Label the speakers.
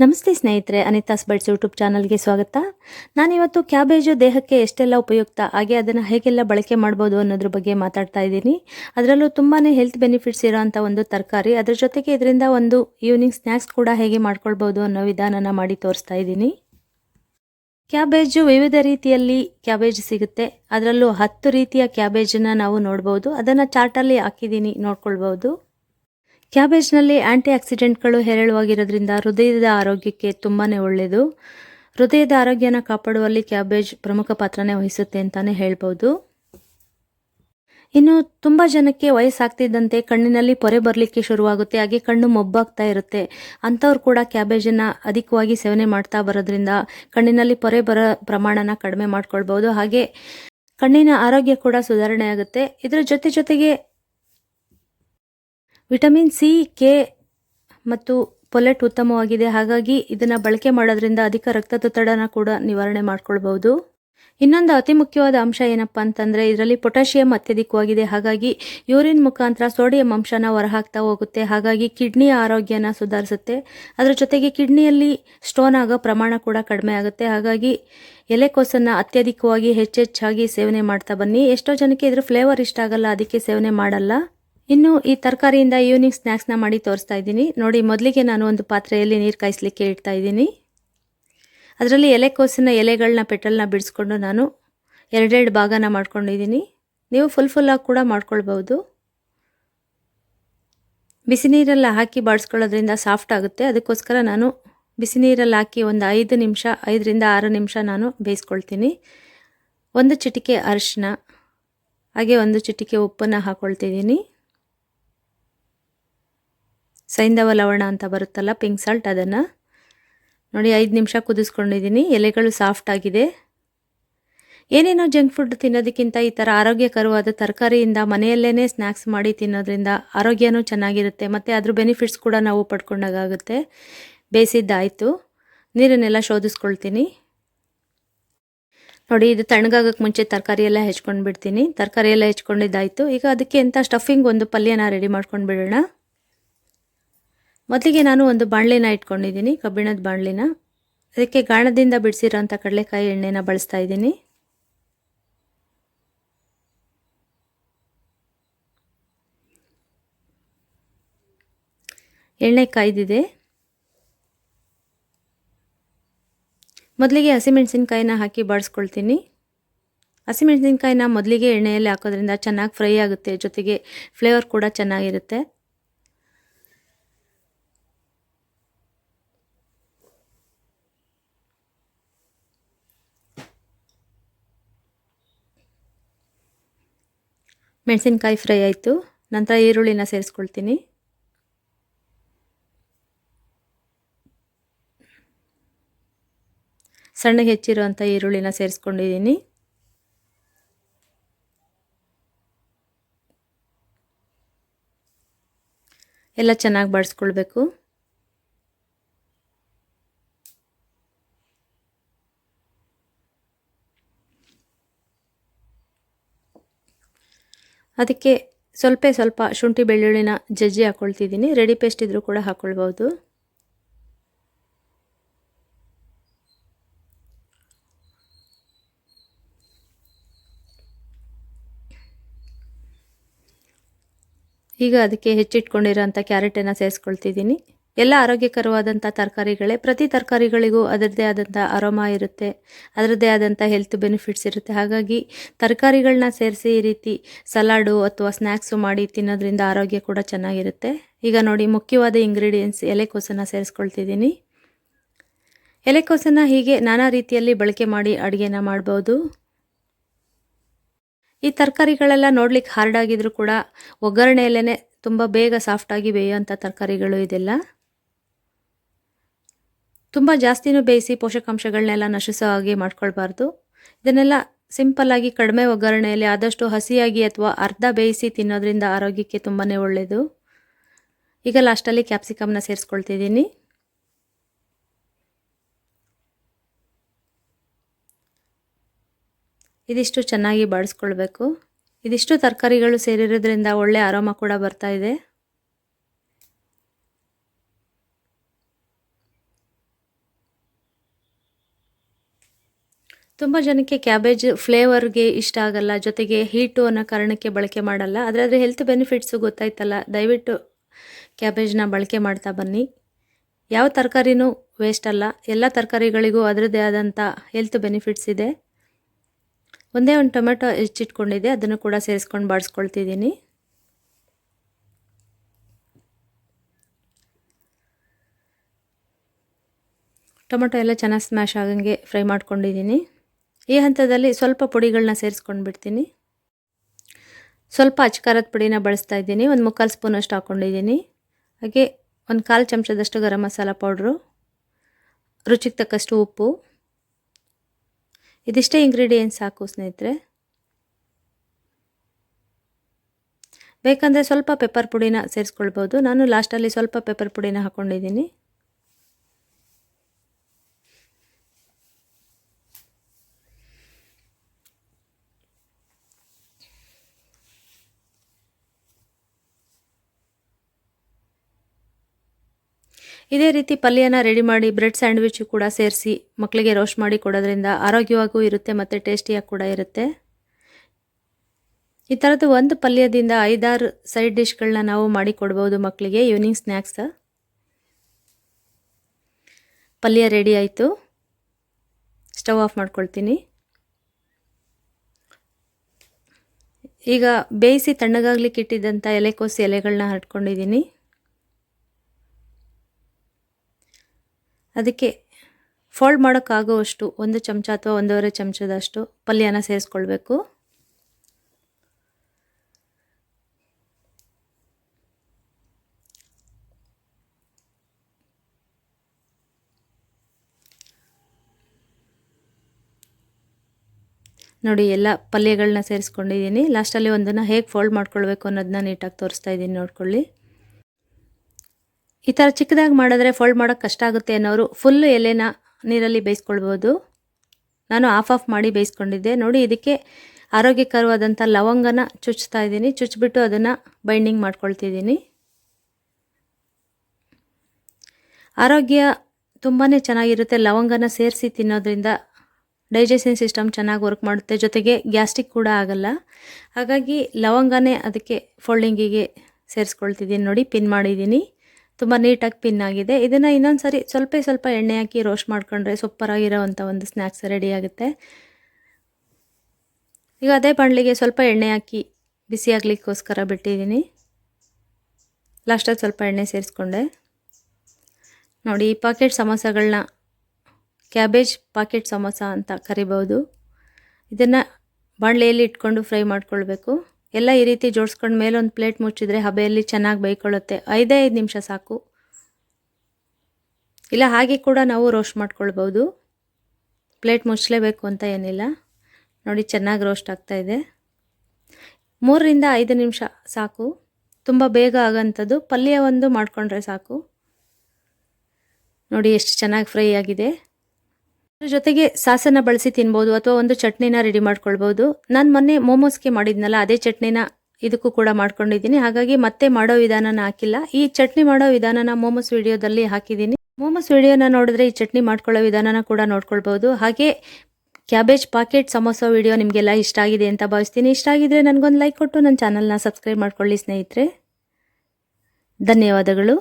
Speaker 1: ನಮಸ್ತೆ ಸ್ನೇಹಿತರೆ ಅನಿತಾಸ್ bites YouTube ಚಾನಲ್ಗೆ ಸ್ವಾಗತ. ನಾನಿವತ್ತು ಕ್ಯಾಬೇಜು ದೇಹಕ್ಕೆ ಎಷ್ಟೆಲ್ಲ ಉಪಯುಕ್ತ, ಹಾಗೆ ಅದನ್ನು ಹೇಗೆಲ್ಲ ಬಳಕೆ ಮಾಡ್ಬೋದು ಅನ್ನೋದ್ರ ಬಗ್ಗೆ ಮಾತಾಡ್ತಾ ಇದ್ದೀನಿ. ಅದರಲ್ಲೂ ತುಂಬಾ ಹೆಲ್ತ್ ಬೆನಿಫಿಟ್ಸ್ ಇರೋಂಥ ಒಂದು ತರಕಾರಿ, ಅದ್ರ ಜೊತೆಗೆ ಇದರಿಂದ ಒಂದು ಈವ್ನಿಂಗ್ ಸ್ನ್ಯಾಕ್ಸ್ ಕೂಡ ಹೇಗೆ ಮಾಡ್ಕೊಳ್ಬೋದು ಅನ್ನೋ ವಿಧಾನನ ಮಾಡಿ ತೋರಿಸ್ತಾ ಇದ್ದೀನಿ. ಕ್ಯಾಬೇಜು ವಿವಿಧ ರೀತಿಯಲ್ಲಿ ಕ್ಯಾಬೇಜ್ ಸಿಗುತ್ತೆ. ಅದರಲ್ಲೂ ಹತ್ತು ರೀತಿಯ ಕ್ಯಾಬೇಜನ್ನು ನಾವು ನೋಡ್ಬೋದು. ಅದನ್ನು ಚಾರ್ಟಲ್ಲಿ ಹಾಕಿದ್ದೀನಿ, ನೋಡ್ಕೊಳ್ಬೋದು. ಕ್ಯಾಬೇಜ್ನಲ್ಲಿ ಆ್ಯಂಟಿ ಆಕ್ಸಿಡೆಂಟ್ಗಳು ಹೇರಳವಾಗಿರೋದ್ರಿಂದ ಹೃದಯದ ಆರೋಗ್ಯಕ್ಕೆ ತುಂಬಾ ಒಳ್ಳೆಯದು ಹೃದಯದ ಆರೋಗ್ಯನ ಕಾಪಾಡುವಲ್ಲಿ ಕ್ಯಾಬೇಜ್ ಪ್ರಮುಖ ಪಾತ್ರನೇ ವಹಿಸುತ್ತೆ ಅಂತಲೇ ಹೇಳ್ಬೋದು. ಇನ್ನು ತುಂಬ ಜನಕ್ಕೆ ವಯಸ್ಸಾಗ್ತಿದ್ದಂತೆ ಕಣ್ಣಿನಲ್ಲಿ ಪೊರೆ ಬರಲಿಕ್ಕೆ ಶುರುವಾಗುತ್ತೆ, ಹಾಗೆ ಕಣ್ಣು ಮೊಬ್ಬಾಗ್ತಾ ಇರುತ್ತೆ. ಅಂಥವ್ರು ಕೂಡ ಕ್ಯಾಬೇಜನ್ನು ಅಧಿಕವಾಗಿ ಸೇವನೆ ಮಾಡ್ತಾ ಬರೋದ್ರಿಂದ ಕಣ್ಣಿನಲ್ಲಿ ಪೊರೆ ಬರೋ ಪ್ರಮಾಣನ ಕಡಿಮೆ ಮಾಡ್ಕೊಳ್ಬೋದು. ಹಾಗೆ ಕಣ್ಣಿನ ಆರೋಗ್ಯ ಕೂಡ ಸುಧಾರಣೆ ಆಗುತ್ತೆ. ಇದರ ಜೊತೆ ಜೊತೆಗೆ ವಿಟಮಿನ್ ಸಿ, ಕೆ ಮತ್ತು ಪೊಲೆಟ್ ಉತ್ತಮವಾಗಿದೆ. ಹಾಗಾಗಿ ಇದನ್ನು ಬಳಕೆ ಮಾಡೋದ್ರಿಂದ ಅಧಿಕ ರಕ್ತದೊತ್ತಡನ ಕೂಡ ನಿವಾರಣೆ ಮಾಡ್ಕೊಳ್ಬಹುದು. ಇನ್ನೊಂದು ಅತಿ ಮುಖ್ಯವಾದ ಅಂಶ ಏನಪ್ಪ ಅಂತಂದರೆ, ಇದರಲ್ಲಿ ಪೊಟ್ಯಾಷಿಯಂ ಅತ್ಯಧಿಕವಾಗಿದೆ. ಹಾಗಾಗಿ ಯೂರಿನ್ ಮುಖಾಂತರ ಸೋಡಿಯಂ ಅಂಶನ ಹೊರಹಾಕ್ತಾ ಹೋಗುತ್ತೆ. ಹಾಗಾಗಿ ಕಿಡ್ನಿಯ ಆರೋಗ್ಯನ ಸುಧಾರಿಸುತ್ತೆ. ಅದರ ಜೊತೆಗೆ ಕಿಡ್ನಿಯಲ್ಲಿ ಸ್ಟೋನ್ ಆಗೋ ಪ್ರಮಾಣ ಕೂಡ ಕಡಿಮೆ ಆಗುತ್ತೆ. ಹಾಗಾಗಿ ಎಲೆಕೋಸನ್ನು ಅತ್ಯಧಿಕವಾಗಿ ಹೆಚ್ಚೆಚ್ಚಾಗಿ ಸೇವನೆ ಮಾಡ್ತಾ ಬನ್ನಿ. ಎಷ್ಟೋ ಜನಕ್ಕೆ ಇದ್ರ ಫ್ಲೇವರ್ ಇಷ್ಟ ಆಗಲ್ಲ, ಅದಕ್ಕೆ ಸೇವನೆ ಮಾಡಲ್ಲ. ಇನ್ನು ಈ ತರಕಾರಿಯಿಂದ ಈವ್ನಿಂಗ್ ಸ್ನ್ಯಾಕ್ಸ್ನ ಮಾಡಿ ತೋರಿಸ್ತಾ ಇದ್ದೀನಿ. ನೋಡಿ, ಮೊದಲಿಗೆ ನಾನು ಒಂದು ಪಾತ್ರೆಯಲ್ಲಿ ನೀರು ಕಾಯಿಸ್ಲಿಕ್ಕೆ ಇಡ್ತಾ ಇದ್ದೀನಿ. ಅದರಲ್ಲಿ ಎಲೆಕೋಸಿನ ಎಲೆಗಳನ್ನ ಪೆಟ್ರೋಲ್ನ ಬಿಡಿಸ್ಕೊಂಡು ನಾನು ಎರಡೆರಡು ಭಾಗನ ಮಾಡ್ಕೊಂಡಿದ್ದೀನಿ. ನೀವು ಫುಲ್ ಫುಲ್ಲಾಗಿ ಕೂಡ ಮಾಡ್ಕೊಳ್ಬೋದು ಬಿಸಿ ನೀರೆಲ್ಲ ಹಾಕಿ ಬಾಡಿಸ್ಕೊಳ್ಳೋದ್ರಿಂದ ಸಾಫ್ಟ್ ಆಗುತ್ತೆ. ಅದಕ್ಕೋಸ್ಕರ ನಾನು ಬಿಸಿ ನೀರಲ್ಲಿ ಹಾಕಿ ಒಂದು ಐದು ನಿಮಿಷ, ಐದರಿಂದ ಆರು ನಿಮಿಷ ನಾನು ಬೇಯಿಸ್ಕೊಳ್ತೀನಿ. ಒಂದು ಚಿಟಿಕೆ ಅರಿಶಿನ, ಹಾಗೆ ಒಂದು ಚಿಟಿಕೆ ಉಪ್ಪನ್ನು ಹಾಕ್ಕೊಳ್ತಿದ್ದೀನಿ ಸೈಂಧವ ಲವಣ ಅಂತ ಬರುತ್ತಲ್ಲ ಪಿಂಕ್ ಸಾಲ್ಟ್ ಅದನ್ನು. ನೋಡಿ, ಐದು ನಿಮಿಷ ಕುದಿಸ್ಕೊಂಡಿದ್ದೀನಿ. ಎಲೆಗಳು ಸಾಫ್ಟ್ ಆಗಿದೆ. ಏನೇನೋ ಜಂಕ್ ಫುಡ್ ತಿನ್ನೋದಕ್ಕಿಂತ ಈ ಥರ ಆರೋಗ್ಯಕರವಾದ ತರಕಾರಿಯಿಂದ ಮನೆಯಲ್ಲೇ ಸ್ನ್ಯಾಕ್ಸ್ ಮಾಡಿ ತಿನ್ನೋದ್ರಿಂದ ಆರೋಗ್ಯನೂ ಚೆನ್ನಾಗಿರುತ್ತೆ. ಮತ್ತು ಅದ್ರ ಬೆನಿಫಿಟ್ಸ್ ಕೂಡ ನಾವು ಪಡ್ಕೊಂಡಾಗುತ್ತೆ ಬೇಯಿಸಿದ್ದಾಯಿತು ನೀರನ್ನೆಲ್ಲ ಶೋಧಿಸ್ಕೊಳ್ತೀನಿ. ನೋಡಿ, ಇದು ತಣ್ಣಗಾಗಕ್ಕೆ ಮುಂಚೆ ತರಕಾರಿ ಎಲ್ಲ ಹೆಚ್ಕೊಂಡು ಬಿಡ್ತೀನಿ ತರಕಾರಿ ಎಲ್ಲ ಹೆಚ್ಕೊಂಡಿದ್ದಾಯಿತು. ಈಗ ಅದಕ್ಕೆ ಅಂತ ಸ್ಟಫಿಂಗ್ ಒಂದು ಪಲ್ಯನ ರೆಡಿ ಮಾಡ್ಕೊಂಡು ಬಿಡೋಣ ಮೊದಲಿಗೆ ನಾನು ಒಂದು ಬಾಣಲಿನ ಇಟ್ಕೊಂಡಿದ್ದೀನಿ, ಕಬ್ಬಿಣದ ಬಾಣಲಿನ. ಅದಕ್ಕೆ ಗಾಣದಿಂದ ಬಿಡಿಸಿರೋಂಥ ಕಡಲೆಕಾಯಿ ಎಣ್ಣೆನ ಬಳಸ್ತಾ ಇದ್ದೀನಿ. ಎಣ್ಣೆ ಕಾಯ್ದಿದೆ. ಮೊದಲಿಗೆ ಹಸಿಮೆಣಸಿನ್ಕಾಯಿನ ಹಾಕಿ ಬಾಡಿಸ್ಕೊಳ್ತೀನಿ ಹಸಿಮೆಣಸಿನ್ಕಾಯಿನ ಮೊದಲಿಗೆ ಎಣ್ಣೆಯಲ್ಲಿ ಹಾಕೋದ್ರಿಂದ ಚೆನ್ನಾಗಿ ಫ್ರೈ ಆಗುತ್ತೆ, ಜೊತೆಗೆ ಫ್ಲೇವರ್ ಕೂಡ ಚೆನ್ನಾಗಿರುತ್ತೆ. ಮೆಣಸಿನ್ಕಾಯಿ ಫ್ರೈ ಆಯಿತು. ನಂತರ ಈರುಳ್ಳಿನ ಸೇರಿಸ್ಕೊಳ್ತೀನಿ. ಸಣ್ಣಗೆ ಹೆಚ್ಚಿರುವಂಥ ಈರುಳ್ಳಿನ ಸೇರಿಸ್ಕೊಂಡಿದ್ದೀನಿ. ಎಲ್ಲ ಚೆನ್ನಾಗಿ ಬಾಡಿಸ್ಕೊಳ್ಬೇಕು. ಅದಕ್ಕೆ ಸ್ವಲ್ಪ ಸ್ವಲ್ಪ ಶುಂಠಿ ಬೆಳ್ಳುಳ್ಳಿನ ಜಜ್ಜಿ ಹಾಕ್ಕೊಳ್ತಿದ್ದೀನಿ ರೆಡಿ ಪೇಸ್ಟ್ ಇದ್ದರೂ ಕೂಡ ಹಾಕ್ಕೊಳ್ಬೋದು ಈಗ ಅದಕ್ಕೆ ಹೆಚ್ಚಿಟ್ಕೊಂಡಿರೋಂಥ ಕ್ಯಾರೆಟನ್ನು ಸೇರಿಸ್ಕೊಳ್ತಿದ್ದೀನಿ. ಎಲ್ಲ ಆರೋಗ್ಯಕರವಾದಂಥ ತರಕಾರಿಗಳೇ ಪ್ರತಿ ತರಕಾರಿಗಳಿಗೂ ಅದರದ್ದೇ ಆದಂಥ ಅರೋಮಾ ಇರುತ್ತೆ, ಅದರದ್ದೇ ಆದಂಥ ಹೆಲ್ತ್ ಬೆನಿಫಿಟ್ಸ್ ಇರುತ್ತೆ. ಹಾಗಾಗಿ ತರಕಾರಿಗಳನ್ನ ಸೇರಿಸಿ ಈ ರೀತಿ ಸಲಾಡು ಅಥವಾ ಸ್ನ್ಯಾಕ್ಸು ಮಾಡಿ ತಿನ್ನೋದ್ರಿಂದ ಆರೋಗ್ಯ ಕೂಡ ಚೆನ್ನಾಗಿರುತ್ತೆ. ಈಗ ನೋಡಿ ಮುಖ್ಯವಾದ ಇಂಗ್ರೀಡಿಯೆಂಟ್ಸ್ ಎಲೆಕೋಸನ್ನು ಸೇರಿಸ್ಕೊಳ್ತಿದ್ದೀನಿ. ಎಲೆಕೋಸನ್ನು ಹೀಗೆ ನಾನಾ ರೀತಿಯಲ್ಲಿ ಬಳಕೆ ಮಾಡಿ ಅಡುಗೆನ ಮಾಡ್ಬೋದು. ಈ ತರಕಾರಿಗಳೆಲ್ಲ ನೋಡ್ಲಿಕ್ಕೆ ಹಾರ್ಡ್ ಆಗಿದ್ರು ಕೂಡ ಒಗ್ಗರಣೆಯಲ್ಲೇ ತುಂಬ ಬೇಗ ಸಾಫ್ಟಾಗಿ ಬೇಯುವಂಥ ತರಕಾರಿಗಳು ಇದೆಲ್ಲ. ತುಂಬ ಜಾಸ್ತಿನೂ ಬೇಯಿಸಿ ಪೋಷಕಾಂಶಗಳನ್ನೆಲ್ಲ ನಶಿಸೋ ಹಾಗೆ ಮಾಡ್ಕೊಳ್ಬಾರ್ದು. ಇದನ್ನೆಲ್ಲ ಸಿಂಪಲ್ಲಾಗಿ ಕಡಿಮೆ ಒಗ್ಗರಣೆಯಲ್ಲಿ ಆದಷ್ಟು ಹಸಿಯಾಗಿ ಅಥವಾ ಅರ್ಧ ಬೇಯಿಸಿ ತಿನ್ನೋದ್ರಿಂದ ಆರೋಗ್ಯಕ್ಕೆ ತುಂಬಾ ಒಳ್ಳೆಯದು ಈಗ ಲಾಸ್ಟಲ್ಲಿ ಕ್ಯಾಪ್ಸಿಕಮ್ನ ಸೇರಿಸ್ಕೊಳ್ತಿದ್ದೀನಿ. ಇದಿಷ್ಟು ಚೆನ್ನಾಗಿ ಬಾಡಿಸ್ಕೊಳ್ಬೇಕು ಇದಿಷ್ಟು ತರಕಾರಿಗಳು ಸೇರಿರೋದ್ರಿಂದ ಒಳ್ಳೆ ಆರಾಮ ಕೂಡ ಬರ್ತಾ ಇದೆ. ತುಂಬ ಜನಕ್ಕೆ ಕ್ಯಾಬೇಜ್ ಫ್ಲೇವರ್ಗೆ ಇಷ್ಟ ಆಗಲ್ಲ, ಜೊತೆಗೆ ಹೀಟು ಅನ್ನೋ ಕಾರಣಕ್ಕೆ ಬಳಕೆ ಮಾಡಲ್ಲ. ಆದರೆ ಅದರ ಹೆಲ್ತ್ ಬೆನಿಫಿಟ್ಸು ಗೊತ್ತಾಯ್ತಲ್ಲ. ದಯವಿಟ್ಟು ಕ್ಯಾಬೇಜ್ನ ಬಳಕೆ ಮಾಡ್ತಾ ಬನ್ನಿ. ಯಾವ ತರಕಾರಿನೂ ವೇಸ್ಟ್ ಅಲ್ಲ. ಎಲ್ಲ ತರಕಾರಿಗಳಿಗೂ ಅದರದ್ದೇ ಆದಂಥ ಹೆಲ್ತ್ ಬೆನಿಫಿಟ್ಸ್ ಇದೆ. ಒಂದೇ ಒಂದು ಟೊಮೆಟೊ ಹೆಚ್ಚಿಟ್ಕೊಂಡಿದೆ ಅದನ್ನು ಕೂಡ ಸೇರಿಸ್ಕೊಂಡು ಬಾಡಿಸ್ಕೊಳ್ತಿದ್ದೀನಿ. ಟೊಮೆಟೊ ಎಲ್ಲ ಚೆನ್ನಾಗಿ ಸ್ಮ್ಯಾಶ್ ಆಗಂಗೆ ಫ್ರೈ ಮಾಡ್ಕೊಂಡಿದ್ದೀನಿ. ಈ ಹಂತದಲ್ಲಿ ಸ್ವಲ್ಪ ಪುಡಿಗಳನ್ನ ಸೇರಿಸ್ಕೊಂಡು ಬಿಡ್ತೀನಿ ಸ್ವಲ್ಪ ಅಚ್ಕಾರದ ಪುಡಿನ ಬಳಸ್ತಾ ಇದ್ದೀನಿ. ಒಂದು ಮುಕ್ಕಾಲು ಸ್ಪೂನಷ್ಟು ಹಾಕ್ಕೊಂಡಿದ್ದೀನಿ ಹಾಗೆ ಒಂದು ಕಾಲು ಚಮಚದಷ್ಟು ಗರಂ ಮಸಾಲ ಪೌಡ್ರು, ರುಚಿಗೆ ತಕ್ಕಷ್ಟು ಉಪ್ಪು. ಇದಿಷ್ಟೇ ಇಂಗ್ರೀಡಿಯೆಂಟ್ಸ್ ಸಾಕು ಸ್ನೇಹಿತರೆ. ಬೇಕಂದರೆ ಸ್ವಲ್ಪ ಪೆಪ್ಪರ್ ಪುಡಿನ ಸೇರಿಸ್ಕೊಳ್ಬೋದು. ನಾನು ಲಾಸ್ಟಲ್ಲಿ ಸ್ವಲ್ಪ ಪೆಪ್ಪರ್ ಪುಡಿನ ಹಾಕ್ಕೊಂಡಿದ್ದೀನಿ ಇದೇ ರೀತಿ ಪಲ್ಯನ ರೆಡಿ ಮಾಡಿ ಬ್ರೆಡ್ ಸ್ಯಾಂಡ್ವಿಚ್ ಕೂಡ ಸೇರಿಸಿ ಮಕ್ಕಳಿಗೆ ರೋಸ್ಟ್ ಮಾಡಿ ಕೊಡೋದ್ರಿಂದ ಆರೋಗ್ಯವಾಗೂ ಇರುತ್ತೆ ಮತ್ತು ಟೇಸ್ಟಿಯಾಗಿ ಕೂಡ ಇರುತ್ತೆ. ಈ ಥರದ್ದು ಒಂದು ಪಲ್ಯದಿಂದ ಐದಾರು ಸೈಡ್ ಡಿಶ್ಗಳನ್ನ ನಾವು ಮಾಡಿ ಕೊಡ್ಬೋದು ಮಕ್ಕಳಿಗೆ ಈವ್ನಿಂಗ್ ಸ್ನ್ಯಾಕ್ಸ್ ಪಲ್ಯ ರೆಡಿ ಆಯಿತು. ಸ್ಟವ್ ಆಫ್ ಮಾಡ್ಕೊಳ್ತೀನಿ. ಈಗ ಬೇಯಿಸಿ ತಣ್ಣಗಾಗ್ಲಿಕ್ಕೆ ಇಟ್ಟಿದ್ದಂಥ ಎಲೆಕೋಸಿ ಎಲೆಗಳನ್ನ ಹರಟ್ಕೊಂಡಿದ್ದೀನಿ ಅದಕ್ಕೆ ಫೋಲ್ಡ್ ಮಾಡೋಕ್ಕಾಗುವಷ್ಟು ಒಂದು ಚಮಚ ಅಥವಾ ಒಂದೂವರೆ ಚಮಚದಷ್ಟು ಪಲ್ಯನ ಸೇರಿಸ್ಕೊಳ್ಬೇಕು. ನೋಡಿ, ಎಲ್ಲ ಪಲ್ಯಗಳನ್ನ ಸೇರಿಸ್ಕೊಂಡಿದ್ದೀನಿ. ಲಾಸ್ಟಲ್ಲಿ ಒಂದನ್ನು ಹೇಗೆ ಫೋಲ್ಡ್ ಮಾಡ್ಕೊಳ್ಬೇಕು ಅನ್ನೋದನ್ನ ನೀಟಾಗಿ ತೋರಿಸ್ತಾ ಇದ್ದೀನಿ ನೋಡ್ಕೊಳ್ಳಿ. ಈ ಥರ ಚಿಕ್ಕದಾಗಿ ಮಾಡಿದ್ರೆ ಫೋಲ್ಡ್ ಮಾಡೋಕ್ಕೆ ಕಷ್ಟ ಆಗುತ್ತೆ ಅನ್ನೋರು ಫುಲ್ ಎಲೆನ ನೀರಲ್ಲಿ ಬೇಯಿಸ್ಕೊಳ್ಬೋದು. ನಾನು ಆಫ್ ಆಫ್ ಮಾಡಿ ಬೇಯಿಸ್ಕೊಂಡಿದ್ದೆ. ನೋಡಿ, ಇದಕ್ಕೆ ಆರೋಗ್ಯಕರವಾದಂಥ ಲವಂಗನ ಚುಚ್ತಾ ಇದ್ದೀನಿ. ಚುಚ್ಚಿಬಿಟ್ಟು ಅದನ್ನು ಬೈಂಡಿಂಗ್ ಮಾಡ್ಕೊಳ್ತಿದ್ದೀನಿ. ಆರೋಗ್ಯ ತುಂಬಾ ಚೆನ್ನಾಗಿರುತ್ತೆ. ಲವಂಗನ ಸೇರಿಸಿ ತಿನ್ನೋದ್ರಿಂದ ಡೈಜೆಷನ್ ಸಿಸ್ಟಮ್ ಚೆನ್ನಾಗಿ ವರ್ಕ್ ಮಾಡುತ್ತೆ. ಜೊತೆಗೆ ಗ್ಯಾಸ್ಟ್ರಿಕ್ ಕೂಡ ಆಗಲ್ಲ. ಹಾಗಾಗಿ ಲವಂಗನೇ ಅದಕ್ಕೆ ಫೋಲ್ಡಿಂಗಿಗೆ ಸೇರಿಸ್ಕೊಳ್ತಿದ್ದೀನಿ. ನೋಡಿ ಪಿನ್ ಮಾಡಿದ್ದೀನಿ. ತುಂಬ ನೀಟಾಗಿ ಪಿನ್ ಆಗಿದೆ. ಇದನ್ನು ಇನ್ನೊಂದು ಸರಿ ಸ್ವಲ್ಪ ಸ್ವಲ್ಪ ಎಣ್ಣೆ ಹಾಕಿ ರೋಸ್ಟ್ ಮಾಡ್ಕೊಂಡ್ರೆ ಸೂಪರಾಗಿರೋವಂಥ ಒಂದು ಸ್ನ್ಯಾಕ್ಸ್ ರೆಡಿ ಆಗುತ್ತೆ. ಈಗ ಅದೇ ಬಾಣಲಿಗೆ ಸ್ವಲ್ಪ ಎಣ್ಣೆ ಹಾಕಿ ಬಿಸಿ ಆಗಲಿಕ್ಕೋಸ್ಕರ ಬಿಟ್ಟಿದ್ದೀನಿ. ಲಾಸ್ಟಲ್ಲಿ ಸ್ವಲ್ಪ ಎಣ್ಣೆ ಸೇರಿಸ್ಕೊಂಡೆ. ನೋಡಿ, ಈ ಪಾಕೆಟ್ ಸಮೋಸಗಳನ್ನ ಕ್ಯಾಬೇಜ್ ಪಾಕೆಟ್ ಸಮೋಸ ಅಂತ ಕರಿಬೋದು ಇದನ್ನು ಬಾಣಲೆಯಲ್ಲಿ ಇಟ್ಕೊಂಡು ಫ್ರೈ ಮಾಡ್ಕೊಳ್ಬೇಕು. ಎಲ್ಲ ಈ ರೀತಿ ಜೋಡಿಸ್ಕೊಂಡು ಮೇಲೊಂದು ಪ್ಲೇಟ್ ಮುಚ್ಚಿದ್ರೆ ಹಬೆಯಲ್ಲಿ ಚೆನ್ನಾಗಿ ಬೈಕೊಳ್ಳುತ್ತೆ ಐದೇ ಐದು ನಿಮಿಷ ಸಾಕು. ಇಲ್ಲ, ಹಾಗೆ ಕೂಡ ನಾವು ರೋಸ್ಟ್ ಮಾಡ್ಕೊಳ್ಬೋದು. ಪ್ಲೇಟ್ ಮುಚ್ಚಲೇಬೇಕು ಅಂತ ಏನಿಲ್ಲ. ನೋಡಿ, ಚೆನ್ನಾಗಿ ರೋಸ್ಟ್ ಆಗ್ತಾಯಿದೆ ಮೂರರಿಂದ ಐದು ನಿಮಿಷ ಸಾಕು. ತುಂಬ ಬೇಗ ಆಗೋಂಥದ್ದು. ಪಲ್ಯ ಒಂದು ಮಾಡಿಕೊಂಡ್ರೆ ಸಾಕು. ನೋಡಿ, ಎಷ್ಟು ಚೆನ್ನಾಗಿ ಫ್ರೈ ಆಗಿದೆ. ಜೊತೆಗೆ ಸಾಸನ ಬಳಸಿ ತಿನ್ಬೋದು ಅಥವಾ ಒಂದು ಚಟ್ನಿನ ರೆಡಿ ಮಾಡ್ಕೊಳ್ಬೋದು. ನಾನು ಮೊನ್ನೆ ಮೋಮೋಸ್ಗೆ ಮಾಡಿದ್ನಲ್ಲ, ಅದೇ ಚಟ್ನಿನ ಇದಕ್ಕೂ ಕೂಡ ಮಾಡ್ಕೊಂಡಿದ್ದೀನಿ. ಹಾಗಾಗಿ ಮತ್ತೆ ಮಾಡೋ ವಿಧಾನನ ಹಾಕಿಲ್ಲ. ಈ ಚಟ್ನಿ ಮಾಡೋ ವಿಧಾನನ ಮೋಮೋಸ್ ವಿಡಿಯೋದಲ್ಲಿ ಹಾಕಿದ್ದೀನಿ. ಮೋಮೋಸ್ ವಿಡಿಯೋನ ನೋಡಿದ್ರೆ ಈ ಚಟ್ನಿ ಮಾಡ್ಕೊಳ್ಳೋ ವಿಧಾನನ ಕೂಡ ನೋಡ್ಕೊಳ್ಬೋದು. ಹಾಗೆ ಕ್ಯಾಬೇಜ್ ಪಾಕೆಟ್ ಸಮೋಸ ವಿಡಿಯೋ ನಿಮಗೆಲ್ಲ ಇಷ್ಟ ಆಗಿದೆ ಅಂತ ಭಾವಿಸ್ತೀನಿ. ಇಷ್ಟ ಆಗಿದ್ರೆ ನನಗೊಂದು ಲೈಕ್ ಕೊಟ್ಟು ನನ್ನ ಚಾನಲ್ನ ಸಬ್ಸ್ಕ್ರೈಬ್ ಮಾಡ್ಕೊಳ್ಳಿ ಸ್ನೇಹಿತರೆ. ಧನ್ಯವಾದಗಳು.